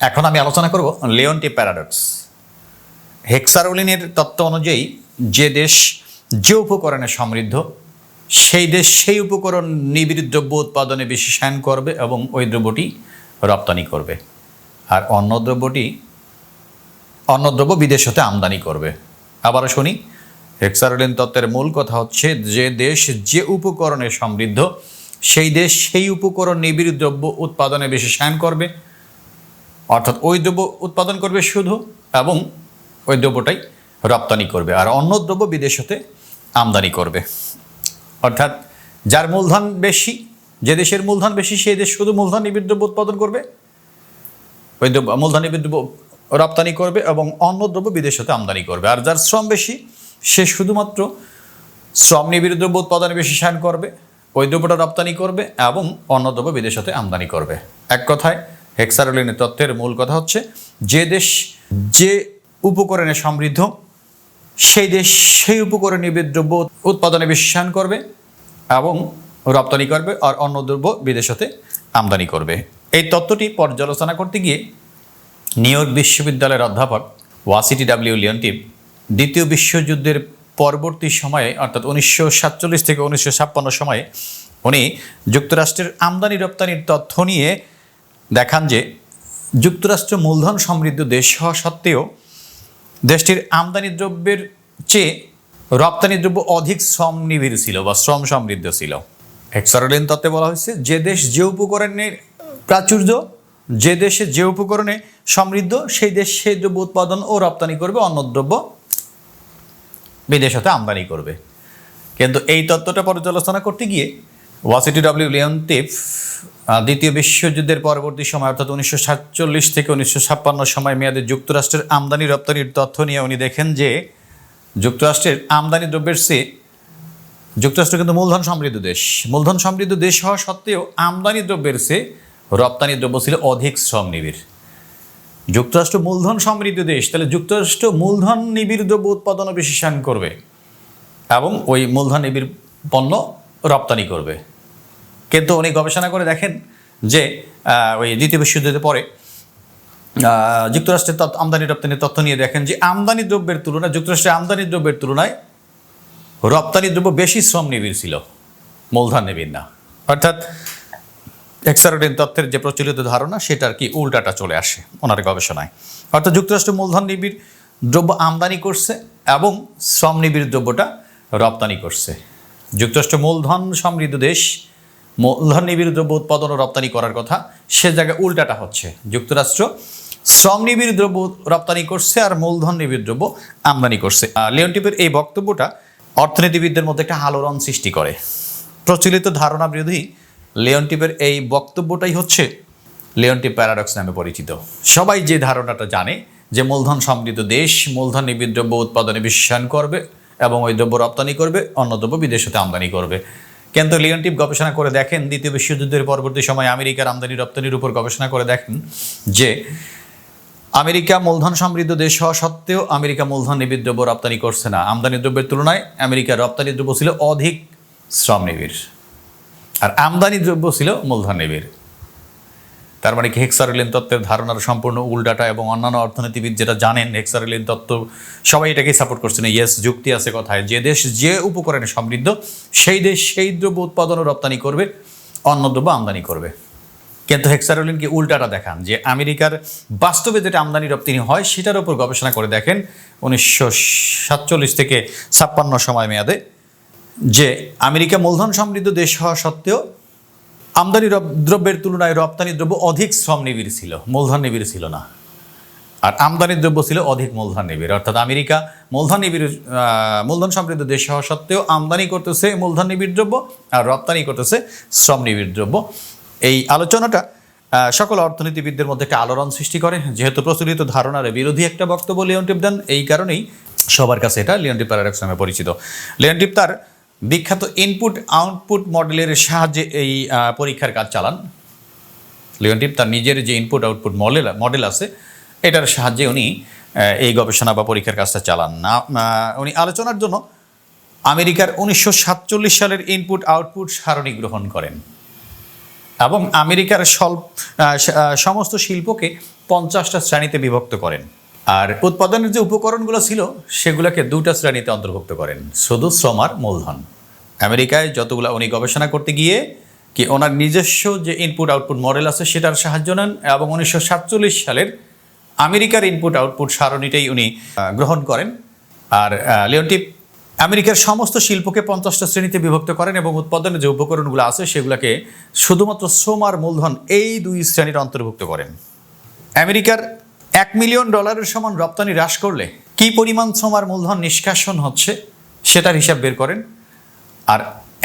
এখন আমি আলোচনা করব লিওনটি প্যারাডক্স হেক্সারোলিনের তত্ত্ব অনুযায়ী যে দেশ যে উপকরণে সমৃদ্ধ, সেই দেশ সেই উপকরণ নিবিড় দ্রব্য উৎপাদনে বিশ্বায়ন করবে এবং ওই দ্রব্যটি রপ্তানি করবে। আর অন্য দ্রব্যটি, অন্য দ্রব্য বিদেশ হতে আমদানি করবে। আবারও শুনি হেক্সারোলিন তত্ত্বের মূল কথা হচ্ছে যে দেশ যে উপকরণে সমৃদ্ধ, সেই দেশ সেই উপকরণ নিবিড় দ্রব্য উৎপাদনে বিশ্বায়ন করবে অর্থাৎ ওই দ্রব্য উৎপাদন করবে শুধু এবং ওই দ্রব্যটাই রপ্তানি করবে আর অন্য দ্রব্য বিদেশ হতে আমদানি করবে। অর্থাৎ যার মূলধন বেশি, যে দেশের মূলধন বেশি, সেই দেশ শুধু মূলধন নিবিড় দ্রব্য উৎপাদন করবে, ওই দ্রব্য, মূলধন নিবিড় দ্রব্য রপ্তানি করবে এবং অন্য দ্রব্য বিদেশ হতে আমদানি করবে। আর যার শ্রম বেশি, সে শুধুমাত্র শ্রম নিবিড় দ্রব্য উৎপাদনে বেশি সায়ন করবে, ওই দ্রব্যটা রপ্তানি করবে এবং অন্য দ্রব্য বিদেশ হতে আমদানি করবে। এক কথায় হেক্সারোলিনের তত্ত্বের মূল কথা হচ্ছে, যে দেশ যে উপকরণে সমৃদ্ধ, সেই দেশ সেই উপকরণ দ্রব্য উৎপাদনে বিশ্বায়ন করবে এবং রপ্তানি করবে আর অন্য দ্রব্য বিদেশ হতে আমদানি করবে। এই তত্ত্বটি পর্যালোচনা করতে গিয়ে নিউ ইয়র্ক বিশ্ববিদ্যালয়ের অধ্যাপক ওয়াসিটি ডাব্লিউ লিয়নটিপ দ্বিতীয় বিশ্বযুদ্ধের পরবর্তী সময়ে, অর্থাৎ উনিশশো সাতচল্লিশ থেকে উনিশশো ছাপ্পান্ন সময়ে, উনি যুক্তরাষ্ট্রের আমদানি রপ্তানির তথ্য নিয়ে দেখান যে যুক্তরাষ্ট্র মূলধন সমৃদ্ধ দেশ হওয়া সত্ত্বেও দেশটির আমদানি দ্রব্যের চেয়ে রপ্তানি দ্রব্য অধিক শ্রম নিবিড় ছিল বা শ্রম সমৃদ্ধ ছিল। হেক্সারোলিন তত্ত্বে বলা হয়েছে, যে দেশ যে উপকরণের প্রাচুর্য, যে দেশে যে উপকরণে সমৃদ্ধ, সেই দেশ সেই দ্রব্য উৎপাদন ও রপ্তানি করবে, অন্য দ্রব্য বিদেশ হতে আমদানি করবে। কিন্তু এই তত্ত্বটা পর্যালোচনা করতে গিয়ে ওয়াসিটি ডাব্লিউ আহ, দ্বিতীয় বিশ্বযুদ্ধের পরবর্তী সময় অর্থাৎ উনিশশো সাতচল্লিশ থেকে উনিশশো ছাপ্পান্ন সময় মেয়াদে যুক্তরাষ্ট্রের আমদানি রপ্তানির তথ্য নিয়ে উনি দেখেন যে যুক্তরাষ্ট্রের আমদানি দ্রব্যের চেয়ে যুক্তরাষ্ট্র কিন্তু মূলধন সমৃদ্ধ দেশ। মূলধন সমৃদ্ধ দেশ হওয়া সত্ত্বেও আমদানি দ্রব্যের চেয়ে রপ্তানি দ্রব্য ছিল অধিক শ্রম নিবিড়। যুক্তরাষ্ট্র মূলধন সমৃদ্ধ দেশ তাহলে যুক্তরাষ্ট্র মূলধন নিবিড় দ্রব্য উৎপাদন বিশ্বায়ন করবে এবং ওই মূলধন নিবিড় পণ্য রপ্তানি করবে। কিন্তু উনি গবেষণা করে দেখেন যে ওই দ্বিতীয় বিশ্বযুদ্ধের পরে যুক্তরাষ্ট্রের তথ্য, আমদানি রপ্তানির তথ্য নিয়ে দেখেন যে, আমদানি দ্রব্যের তুলনায় যুক্তরাষ্ট্রের আমদানি দ্রব্যের তুলনায় রপ্তানি দ্রব্য বেশি শ্রম নিবিড় ছিল, মূলধন নিবিড় না। অর্থাৎ এক্সারোডিন তথ্যের যে প্রচলিত ধারণা সেটা আর কি উল্টাটা চলে আসে ওনার গবেষণায়। অর্থাৎ যুক্তরাষ্ট্র মূলধন নিবিড় দ্রব্য আমদানি করছে এবং শ্রম নিবিড় দ্রব্যটা রপ্তানি করছে। যুক্তরাষ্ট্র মূলধন সমৃদ্ধ দেশ মূলধন নিবিড় দ্রব্য উৎপাদন ও রপ্তানি করার কথা সে জায়গায় উল্টাটা হচ্ছে। যুক্তরাষ্ট্র শ্রম নিবিড় দ্রব্য রপ্তানি করছে আর মূলধন নিবিড় দ্রব্য আমদানি করছে। আহ, লিওনটিপের এই বক্তব্যটা অর্থনীতিবিদদের মধ্যে একটা আলোড়ন সৃষ্টি করে। প্রচলিত ধারণা বিরোধী লিওনটিপের এই বক্তব্যটাই হচ্ছে লিওনটিপ প্যারাডক্স নামে পরিচিত। সবাই যে ধারণাটা জানে যে মূলধন সমৃদ্ধ দেশ মূলধন নিবিড় দ্রব্য উৎপাদনে বিশ্বায়ন করবে এবং ওই দ্রব্য রপ্তানি করবে, অন্য দ্রব্য বিদেশ হতে আমদানি করবে। কিন্তু লিওনটিপ গবেষণা করে দেখেন, দ্বিতীয় বিশ্বযুদ্ধের পরবর্তী সময় আমেরিকার আমদানি রপ্তানির উপর গবেষণা করে দেখেন যে আমেরিকা মূলধন সমৃদ্ধ দেশ হওয়া সত্ত্বেও আমেরিকা মূলধন নিবিড় দ্রব্য রপ্তানি করছে না। আমদানি দ্রব্যের তুলনায় আমেরিকার রপ্তানি দ্রব্য ছিল অধিক শ্রম নিবিড়। আর আমদানি দ্রব্য ছিল মূলধন নিবিড়। তার মানে কি হেক্সারেলিন তত্ত্বের ধারণার সম্পূর্ণ উল্টাটা এবং অন্যান্য অর্থনীতিবিদ যেটা জানেন, হেক্সারেলিন তত্ত্ব সবাই এটাকেই সাপোর্ট করছে। না ইয়েস যুক্তি আছে কথায়। যে দেশ যে উপকরণে সমৃদ্ধ, সেই দেশ সেই দ্রব্য উৎপাদন ও রপ্তানি করবে, অন্য দ্রব্য আমদানি করবে। কিন্তু হেক্সারোলিনকে উল্টাটা দেখান? যে আমেরিকার বাস্তবে যেটা আমদানি রপ্তানি হয়, সেটার উপর গবেষণা করে দেখেন উনিশশো সাতচল্লিশ থেকে ছাপ্পান্ন সময় মেয়াদে যে আমেরিকা মূলধন সমৃদ্ধ দেশ হওয়া সত্ত্বেও আমদানি রব- দ্রব্যের তুলনায় রপ্তানি দ্রব্য অধিক শ্রম নিবিড় ছিল, মূলধন নিবিড় ছিল না। আর আমদানি দ্রব্য ছিল অধিক মূলধন নিবিড়, অর্থাৎ আমেরিকা মূলধন নিবিড় মূলধন সমৃদ্ধ দেশ হওয়া সত্ত্বেও আমদানি করতেছে মূলধন নিবিড় দ্রব্য আর রপ্তানি করতেছে শ্রম নিবিড় দ্রব্য। এই আলোচনাটা সকল অর্থনীতিবিদদের মধ্যে একটা আলোড়ন সৃষ্টি করে, যেহেতু প্রচলিত ধারণার বিরোধী একটা বক্তব্য লিওনটিপ দেন, এই কারণেই সবার কাছে এটা লিওনটিপ প্যারাডক্স নামে পরিচিত। লিওনটিপ তার বিখ্যাত ইনপুট আউটপুট মডেলের সাহায্যে এই পরীক্ষার কাজ চালান। লিওনটিপ তার নিজের যে ইনপুট আউটপুট মডেল মডেল আছে, এটার সাহায্যে উনি এই গবেষণা বা পরীক্ষার কাজটা চালান। না উনি আলোচনার জন্য আমেরিকার উনিশশো সাতচল্লিশ সালের ইনপুট আউটপুট সারণী গ্রহণ করেন এবং আমেরিকার স্বল্প সমস্ত শিল্পকে পঞ্চাশটা শ্রেণীতে বিভক্ত করেন। আর উৎপাদনের যে উপকরণগুলো ছিল, সেগুলোকে দুটা শ্রেণীতে অন্তর্ভুক্ত করেন। শুধু শ্রম আর মূলধন। আমেরিকায় যতগুলো উনি গবেষণা করতে গিয়ে কি ওনার নিজস্ব যে ইনপুট আউটপুট মডেল আছে, সেটার সাহায্য নেন এবং উনিশশো সাতচল্লিশ সালের আমেরিকার ইনপুট আউটপুট সারণীটাই উনি গ্রহণ করেন। আর লিওনটিপ আমেরিকার সমস্ত শিল্পকে পঞ্চাশটা শ্রেণীতে বিভক্ত করেন এবং উৎপাদনের যে উপকরণগুলো আছে, সেগুলোকে শুধুমাত্র শ্রম আর মূলধন এই দুই শ্রেণির অন্তর্ভুক্ত করেন। আমেরিকার এক মিলিয়ন ডলারের সমান রপ্তানি হ্রাস করলে কি পরিমাণ শ্রম আর মূলধন নিষ্কাশন হচ্ছে সেটার হিসাব বের করেন। আর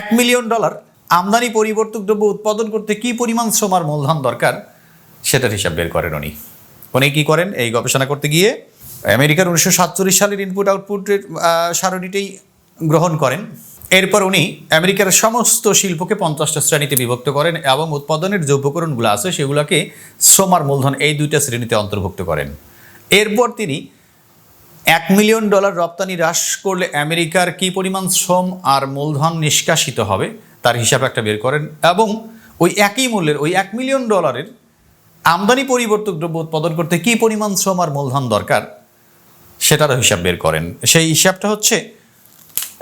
এক মিলিয়ন ডলার আমদানি পরিবর্তক দ্রব্য উৎপাদন করতে কি পরিমাণ শ্রম আর মূলধন দরকার সেটার হিসাব বের করেন উনি। উনি কি করেন? এই গবেষণা করতে গিয়ে আমেরিকার উনিশশো সাতচল্লিশ সালের ইনপুট আউটপুটের সারণীটাই গ্রহণ করেন। এরপর উনি আমেরিকার সমস্ত শিল্পকে পঞ্চাশটা শ্রেণীতে বিভক্ত করেন এবং উৎপাদনের যে উপকরণগুলো আছে সেগুলোকে শ্রম আর মূলধন এই দুইটা শ্রেণীতে অন্তর্ভুক্ত করেন। এরপর তিনি এক মিলিয়ন ডলার রপ্তানি হ্রাস করলে আমেরিকার কি পরিমাণ শ্রম আর মূলধন নিষ্কাশিত হবে তার হিসাব একটা বের করেন এবং ওই একই মূল্যের, ওই এক মিলিয়ন ডলারের আমদানি পরিবর্তক দ্রব্য উৎপাদন করতে কি পরিমাণ শ্রম আর মূলধন দরকার সেটারও হিসাব বের করেন। সেই হিসাবটা হচ্ছে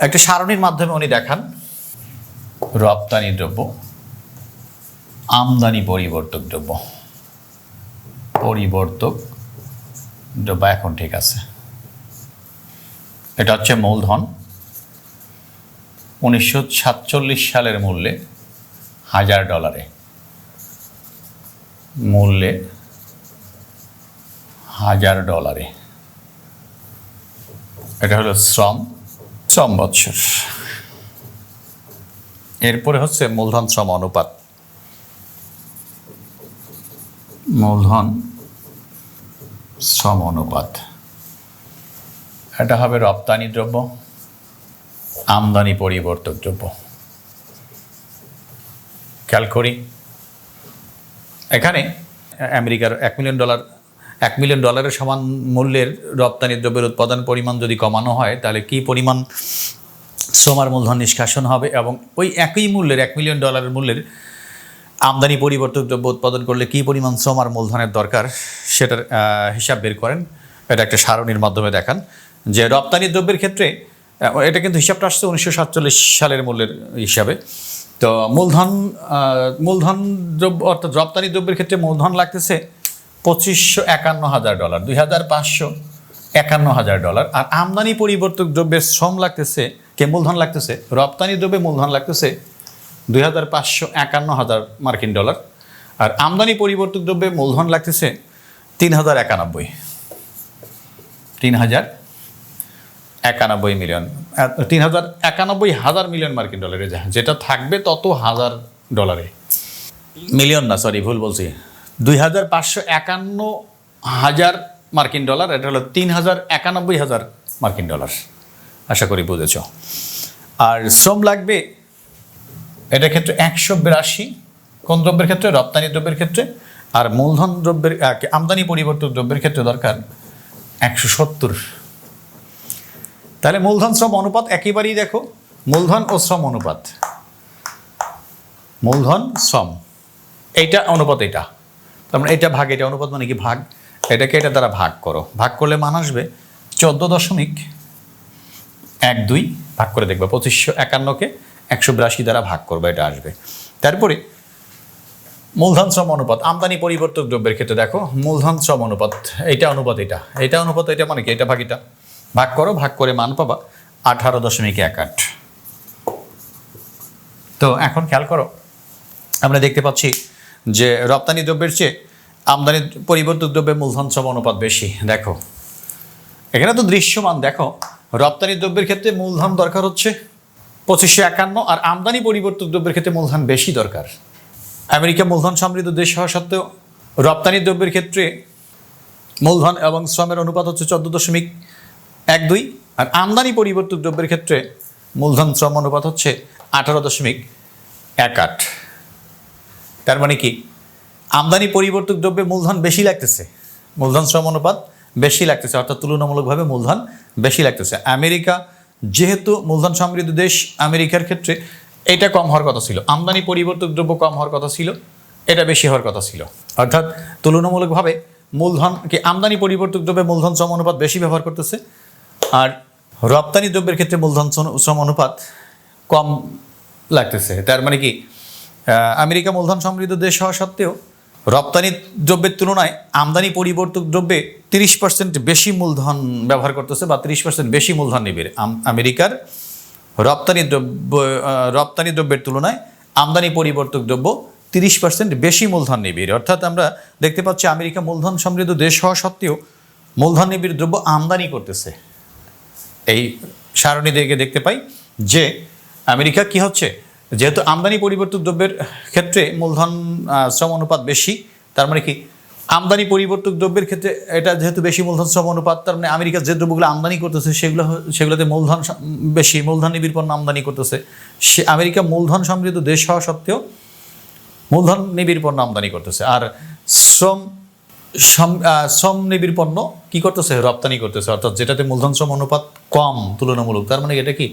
একটা সারণীর মাধ্যমে উনি দেখান, রপ্তানি দ্রব্য, আমদানি পরিবর্তক দ্রব্য। পরিবর্তক দ্রব্য এখন ঠিক আছে। এটা হচ্ছে মূলধন। উনিশশো সাতচল্লিশ সালের মূল্যে হাজার ডলারে। মূল্যে হাজার ডলারে। এটা হলো শ্রম। শ্রম বৎসর এরপরে হচ্ছে মূলধন শ্রম অনুপাত। মূলধন শ্রম অনুপাত। এটা হবে রপ্তানি দ্রব্য, আমদানি পরিবর্তক দ্রব্য। খেয়াল করি। এখানে আমেরিকার এক মিলিয়ন ডলার এক মিলিয়ন ডলারের সমান মূল্যের রপ্তানি দ্রব্যের উৎপাদন পরিমাণ যদি কমানো হয়, তাহলে কি পরিমাণ শ্রমার মূলধন নিষ্কাশন হবে? এবং ওই একই মূল্যের, এক মিলিয়ন ডলারের মূল্যের আমদানি পরিবর্তক দ্রব্য উৎপাদন করলে কি পরিমাণ শ্রম আর মূলধনের দরকার? সেটার হিসাব বের করেন। এটা একটা সারণীর মাধ্যমে দেখান যে রপ্তানি দ্রব্যের ক্ষেত্রে এটা কিন্তু হিসাবটা আসছে উনিশশো সাতচল্লিশ সালের মূল্যের হিসাবে। তো মূলধন মূলধন দ্রব্য অর্থাৎ রপ্তানি দ্রব্যের ক্ষেত্রে মূলধন লাগতেছে পঁচিশশো একান্ন হাজার ডলার, দুই হাজার পাঁচশো একান্ন হাজার ডলার। আর আমদানি পরিবর্তক দ্রব্যের শ্রম লাগতেছে, কে মূলধন লাগতেছে? রপ্তানি দ্রব্যে মূলধন লাগতেছে দুই হাজার পাঁচশো একান্ন হাজার মার্কিন ডলার। আর আমদানি পরিবর্তক দ্রব্যে মূলধন লাগতেছে তিন হাজার একানব্বই, তিন হাজার একানব্বই মিলিয়ন তিন হাজার একানব্বই হাজার মিলিয়ন মার্কিন ডলারে, যেটা থাকবে তত হাজার ডলারে। মিলিয়ন না, সরি, ভুল বলছি। দুই হাজার পাঁচশো একান্ন হাজার মার্কিন ডলার, এটা হলো তিন হাজার একানব্বই হাজার মার্কিন ডলার। আশা করি বুঝেছ। আর শ্রম লাগবে, এটার ক্ষেত্রে একশো বিরাশি, কোন দ্রব্যের ক্ষেত্রে? রপ্তানি দ্রব্যের ক্ষেত্রে। আর মূলধন দ্রব্যের আমদানি পরিবর্তক দ্রব্যের ক্ষেত্রে দরকার একশো সত্তর। তাহলে মূলধন শ্রম অনুপাত একেবারেই দেখো, মূলধন ও শ্রম অনুপাত। মূলধন, শ্রম, এইটা অনুপাত এটা তার মানে এটা ভাগ, এটা অনুপাত মানে কি ভাগ? এটাকে এটা দ্বারা ভাগ করো। ভাগ করলে মান আসবে চোদ্দ দশমিক এক দুই, ভাগ করে দেখবে পঁচিশশো একান্নকে একশো বিরাশি দ্বারা ভাগ করবে, এটা আসবে। তারপরে মূলধন শ্রম অনুপাত, আমদানি পরিবর্তক দ্রব্যের ক্ষেত্রে দেখো, মূলধন শ্রম অনুপাত এইটা অনুপাত এটা। এটা অনুপাত এটা মানে কি? এটা ভাগ এটা। ভাগ করো, ভাগ করে মান পাবা আঠারো দশমিক এক আট। তো এখন খেয়াল করো, আমরা দেখতে পাচ্ছি যে রপ্তানি দ্রব্যের চেয়ে আমদানি পরিবর্তক দ্রব্যের মূলধন শ্রম অনুপাত বেশি। দেখো, এখানে তো দৃশ্যমান, দেখো, রপ্তানি দ্রব্যের ক্ষেত্রে মূলধন দরকার হচ্ছে পঁচিশশো একান্ন আর আমদানি পরিবর্তক দ্রব্যের ক্ষেত্রে মূলধন বেশি দরকার। আমেরিকা মূলধন সমৃদ্ধ দেশ হওয়া সত্ত্বেও রপ্তানি দ্রব্যের ক্ষেত্রে মূলধন এবং শ্রমের অনুপাত হচ্ছে চোদ্দ দশমিক এক দুই আর আমদানি পরিবর্তক দ্রব্যের ক্ষেত্রে মূলধন শ্রম অনুপাত হচ্ছে আঠারো দশমিক এক আট। তার মানে কি? আমদানি পরিবর্তক দ্রব্যে মূলধন বেশি লাগতেছে। মূলধন শ্রম অনুপাত বেশি লাগতেছে, অর্থাৎ তুলনামূলকভাবে মূলধন বেশি লাগতেছে। আমেরিকা যেহেতু মূলধন সমৃদ্ধ দেশ, আমেরিকার ক্ষেত্রে এটা কম হওয়ার কথা ছিল। আমদানি পরিবর্তক দ্রব্য কম হওয়ার কথা ছিল, এটা বেশি হওয়ার কথা ছিল। অর্থাৎ তুলনামূলকভাবে মূলধন কি, আমদানি পরিবর্তক দ্রব্যে মূলধন শ্রম অনুপাত বেশি ব্যবহার করতেছে, আর রপ্তানি দ্রব্যের ক্ষেত্রে মূলধন শ্রম- অনুপাত কম লাগতেছে। তার মানে কি? আমেরিকা মূলধন সমৃদ্ধ দেশ হওয়া সত্ত্বেও রপ্তানি দ্রব্যের তুলনায় আমদানি পরিবর্তক দ্রব্যে তিরিশ পার্সেন্ট বেশি মূলধন ব্যবহার করতেছে বা তিরিশ পার্সেন্ট বেশি মূলধন নেবে আম- আমেরিকার রপ্তানি দ্রব্য রপ্তানি দ্রব্যের তুলনায় আমদানি পরিবর্তক দ্রব্য তিরিশ পার্সেন্ট বেশি মূলধন নিবিড়। অর্থাৎ আমরা দেখতে পাচ্ছি আমেরিকা মূলধন সমৃদ্ধ দেশ হওয়া সত্ত্বেও মূলধন নিবিড় দ্রব্য আমদানি করতেছে। এই সারণী দেখে দেখতে পাই যে আমেরিকা কি হচ্ছে? যেহেতু আমদানি পরিবর্তক দ্রব্যের ক্ষেত্রে মূলধন শ্রম অনুপাত বেশি, তার মানে কি? আমদানি পরিবর্তক দ্রব্যের ক্ষেত্রে এটা যেহেতু বেশি মূলধন, শ্রম অনুপাত, তার মানে আমেরিকা যে দ্রব্যগুলো আমদানি করতেছে, সেগুলো সেগুলোতে মূলধন বেশি, মূলধন নিবিড় আমদানি করতেছে। সে আমেরিকা মূলধন সমৃদ্ধ দেশ হওয়া সত্ত্বেও মূলধন নিবিড় পণ্য আমদানি করতেছে। আর শ্রম শ্রম নিবিড় পণ্য কী করতেছে? রপ্তানি করতেছে। অর্থাৎ যেটাতে মূলধন, শ্রম অনুপাত কম তুলনামূলক। তার মানে এটা কি?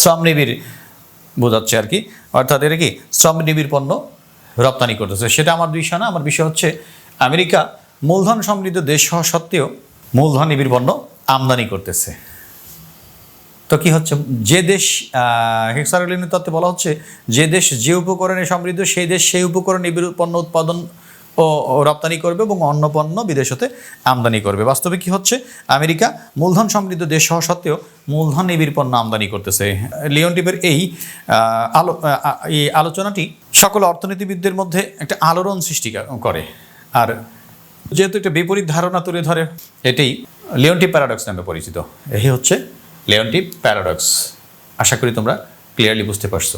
শ্রম নিবিড় বোঝাচ্ছে আর কি। অর্থাৎ এরা কি? শ্রম নিবিড় পণ্য রপ্তানি করতেছে। সেটা আমার বিষয় না, আমার বিষয় হচ্ছে আমেরিকা মূলধন সমৃদ্ধ দেশ হওয়া সত্ত্বেও মূলধন নিবিড় পণ্য আমদানি করতেছে। তো কি হচ্ছে? যে দেশ হেক্সারলিনের তত্ত্বে বলা হচ্ছে, যে দেশ যে উপকরণে সমৃদ্ধ, সেই দেশ সেই উপকরণ নিবিড় পণ্য উৎপাদন ও রপ্তানি করবে এবং অন্য পণ্য বিদেশ হতে আমদানি করবে। বাস্তবে কি হচ্ছে? আমেরিকা মূলধন সমৃদ্ধ দেশ হওয়া সত্ত্বেও মূলধন নিবিড় পণ্য আমদানি করতেছে। লিওন টিপের এই আলো এই আলোচনাটি সকল অর্থনীতিবিদদের মধ্যে একটা আলোড়ন সৃষ্টি করে। আর যেহেতু একটা বিপরীত ধারণা তুলে ধরে, এটাই লিওনটি প্যারাডক্স নামে পরিচিত। এই হচ্ছে লিওনটি প্যারাডক্স। আশা করি তোমরা ক্লিয়ারলি বুঝতে পারছ।